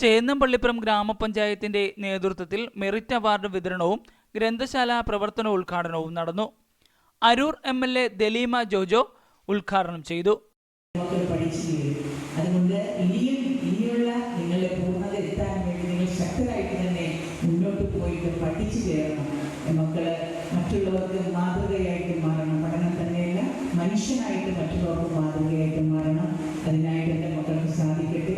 ചേന്നമ്പള്ളിപ്പുറം ഗ്രാമപഞ്ചായത്തിന്റെ നേതൃത്വത്തിൽ merit award വിതരണവും ഗ്രന്ഥശാല പ്രവർത്തന ഉദ്ഘാടനവും നടന്നു. Aroor M L A Daleema Jojo ഉദ്ഘാടനം ചെയ്തു. മനുഷ്യനായിട്ട് മറ്റുള്ളവർക്ക് മാതൃകയായിട്ട് മാറണം. അതിനായിട്ട് എന്റെ മക്കൾക്ക് സാധിക്കട്ടെ.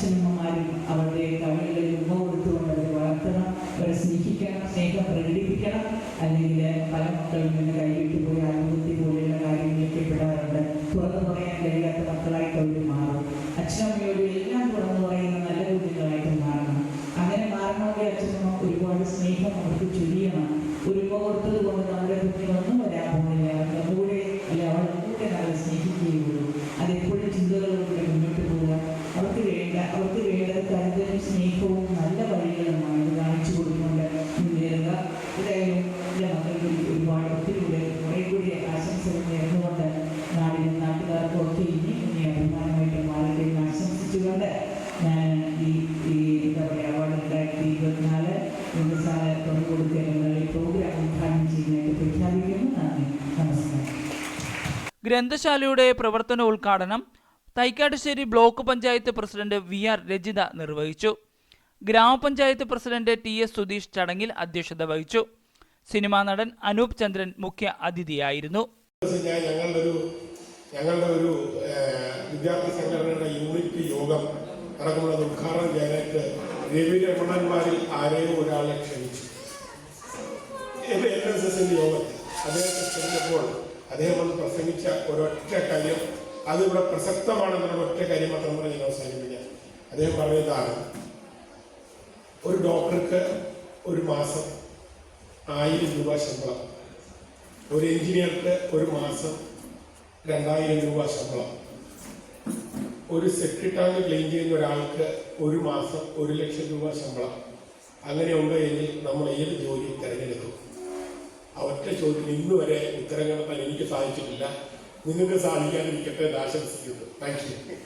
അച്ഛനമ്മമാരും അവരുടെ കവികളിൽ രൂപം കൊടുത്തുകൊണ്ട് അവരെ വളർത്തണം. അവരെ സ്നേഹിക്കണം സ്നേഹം പ്രകടിപ്പിക്കണം. അല്ലെങ്കിൽ പല മക്കളും ഇങ്ങനെ കൈവിട്ടു പോയി ആത്മഹത്യ പോലെയുള്ള കാര്യങ്ങളിലേക്ക് പെടാറുണ്ട്. തുറന്നു പറയാൻ കഴിയാത്ത മക്കളായിട്ട് അവർ മാറും. അച്ഛനമ്മയോട് ആശംസിച്ചുകൊണ്ട് ഞാൻ ഈ ഈ എന്താ പറയുക അവാർഡ് രണ്ടായിരത്തി ഇരുപത്തിനാല് തുറന്നു കൊടുക്കുക പ്രോഗ്രാം ഉദ്ഘാടനം ചെയ്യുന്നതായിട്ട് പ്രഖ്യാപിക്കുന്നു. നന്ദി. നമസ്കാരം. ഗ്രന്ഥശാലയുടെ പ്രവർത്തന ഉദ്ഘാടനം Thaikkattussery block panchayat president V R Rajitha നിർവഹിച്ചു. ഗ്രാമപഞ്ചായത്ത് പ്രസിഡന്റ് ടി എസ് സുധീഷ് ചടങ്ങിൽ അധ്യക്ഷത വഹിച്ചു. സിനിമാ നടൻ അനൂപ് ചന്ദ്രൻ മുഖ്യ അതിഥിയായിരുന്നു. ഞാൻ ഞങ്ങളുടെ ഒരു ഞങ്ങളുടെ ഒരു വിദ്യാർത്ഥി സംഘടനയുടെ യൂണിറ്റ് യോഗം നടക്കുമ്പോൾ അത് ഉദ്ഘാടനം ചെയ്യാനായിട്ട് രവി രമണന്മാരിൽ ആരെയും ഒരാളെ ക്ഷണിച്ചു. എന്റെ എൻ എസ് എസിന്റെ യോഗത്തിൽ അദ്ദേഹത്തെ ക്ഷണിച്ചപ്പോൾ അദ്ദേഹം വന്ന് പ്രസംഗിച്ച ഒരൊറ്റ കാര്യം അതിവിടെ പ്രസക്തമാണെന്നുള്ള ഒറ്റ കാര്യം മാത്രം പറഞ്ഞ് ഞാൻ അവസാനിപ്പിക്കാം. അദ്ദേഹം പറഞ്ഞതാണ് ഒരു ഡോക്ടർക്ക് ഒരു മാസം ആയിരം രൂപ ശമ്പളം. ഒരു എഞ്ചിനീയർക്ക് ഒരു മാസം രണ്ടായിരം രൂപ ശമ്പളം. ഒരു സെക്രട്ടറി ക്ലെയിം ചെയ്യുന്ന ഒരാൾക്ക് ഒരു മാസം ഒരു ലക്ഷം രൂപ ശമ്പളം. അങ്ങനെയുണ്ട് എങ്കിൽ നമ്മൾ ഏത് ജോലി തിരഞ്ഞെടുക്കും. ആ ഒറ്റ ചോദ്യം ഇന്ന് വരെ ഉത്തരം കണ്ടെത്താൻ എനിക്ക് സാധിച്ചിട്ടില്ല. നിങ്ങൾക്ക് സാധിക്കാതിരിക്കട്ടെ എന്ന് ആശംസിക്കുന്നു. താങ്ക് യു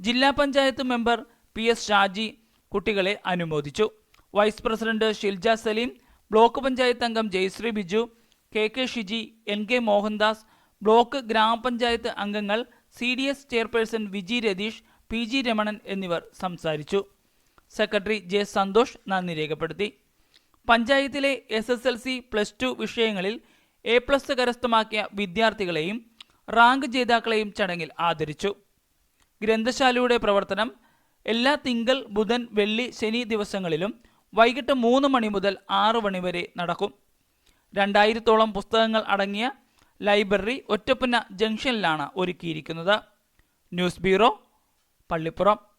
ജില്ലാ panchayat member P S Shaji കുട്ടികളെ അനുമോദിച്ചു. Vice president Shilja Saleem block panchayat അംഗം Jayasree Biju K K Shiji N K Mohandas block ഗ്രാമപഞ്ചായത്ത് അംഗങ്ങൾ C D S chairperson Viji Ratheesh P G Ramanan എന്നിവർ സംസാരിച്ചു. Secretary J Santhosh നന്ദി രേഖപ്പെടുത്തി. പഞ്ചായത്തിലെ S S L C plus two വിഷയങ്ങളിൽ A plus കരസ്ഥമാക്കിയ വിദ്യാർത്ഥികളെയും റാങ്ക് ജേതാക്കളെയും ചടങ്ങിൽ ആദരിച്ചു. ഗ്രന്ഥശാലയുടെ പ്രവർത്തനം എല്ലാ തിങ്കൾ ബുധൻ വെള്ളി ശനി ദിവസങ്ങളിലും വൈകിട്ട് മൂന്ന് മണി മുതൽ ആറ് മണി വരെ നടക്കും. രണ്ടായിരത്തോളം പുസ്തകങ്ങൾ അടങ്ങിയ ലൈബ്രറി ഒറ്റപ്പുന്ന ജംഗ്ഷനിലാണ് ഒരുക്കിയിരിക്കുന്നത്. News bureau Pallippuram.